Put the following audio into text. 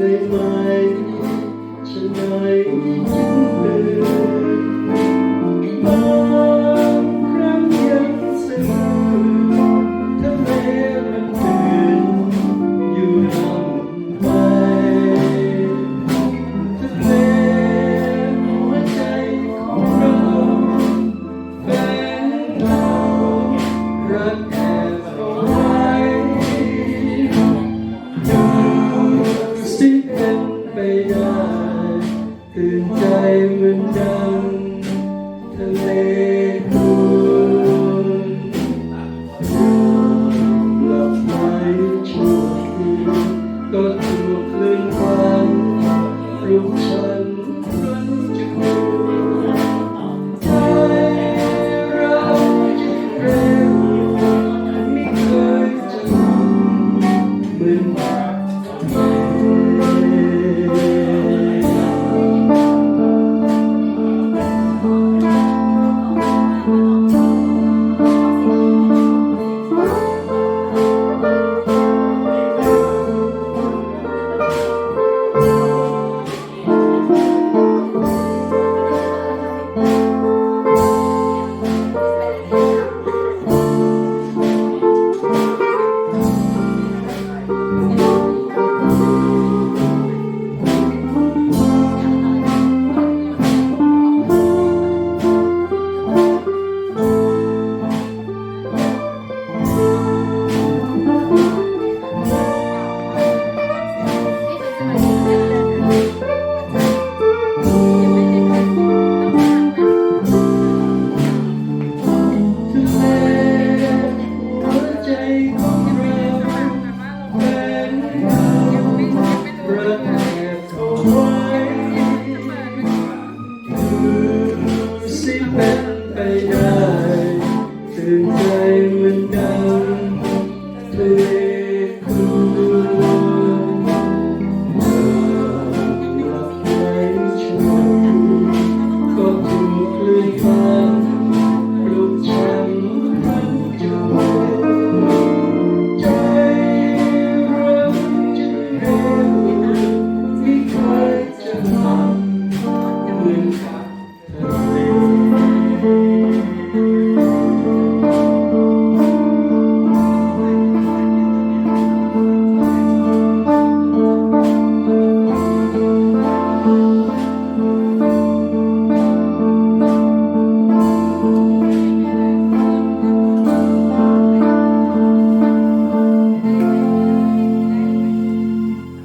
tonight, tonight, tonight. ได้ตื่นใจเหมือนดังทะเลคุณหลับไปชั่วคืนก็ถูกคลื่น